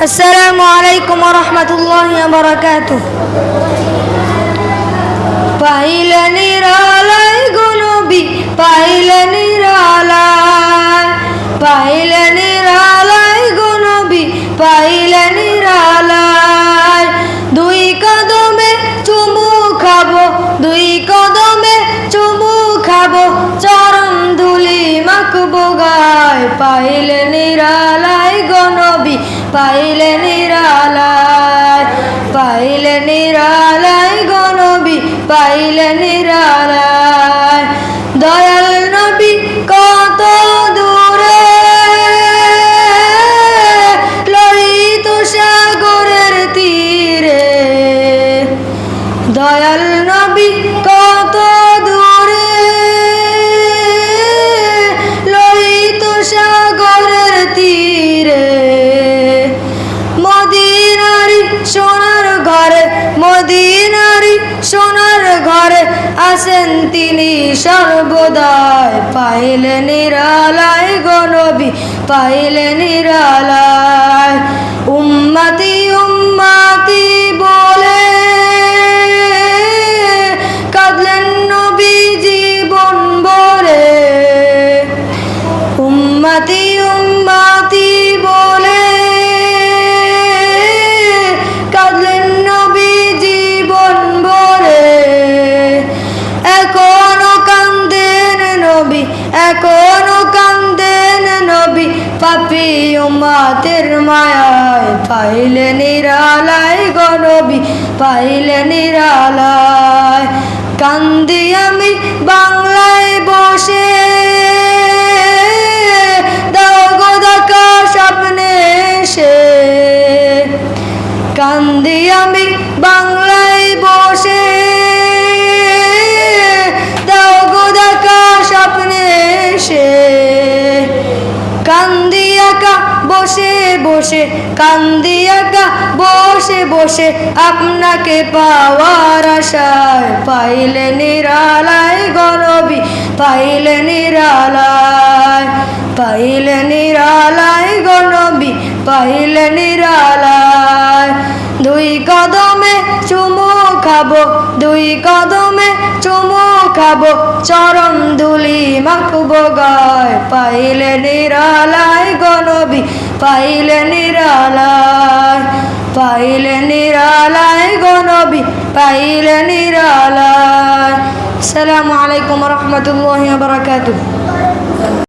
السلام عليكم ورحمة الله وبركاته পাইলে নিরালায় গনবি পাইলে নিরালায় পাইলে নিরালায় গনবি পাইলে নিরালায় দুই কদমে চুমু খাবো দুই কদমে চুমু খাবো চরম ধুলি মাখবো গায় পাইলে নিরালায় গনবি পাইলে নিরালায় পাইলে নিরালায় গনবি পাইলে নিরালায়। দয়াল নবী কত দূরে, ললিত সাগরের তীরে। দয়াল সোনার ঘরে মদিনারি সোনার ঘরে আসেন তিনি সর্বদায় পাইলে নিরালায় গনবি পাইলে নিরালায়। উম্মতি উম্মাতি উম্মাতের মায়ায় পাইলে নিরালায় গণবি পাইলে নিরালায় কান্দি আমি বাংলায় বসে। দাকা স্বপ্নে এসে। কান্দি আমি বসে বসে কান্দি একা বসে বসে আপনাকে পাওয়ার আশায়। পাইলে নিরালায় গরবি পাইলে নিরালায়। পাইলে নিরালায় গনবি পাইলে নিরালায়। দুই কদমে চুমু খাব, দুই কদমে চুমু খাব চরম দুলি মাখবো গায়। পাইলে নিরালায় গনবি পাইলে নিরালায় পাইলে নিরালায় গণবি পাইলে নিরালায়। আসসালামু আলাইকুম রহমতুল্লাহ বারাকাতুহ।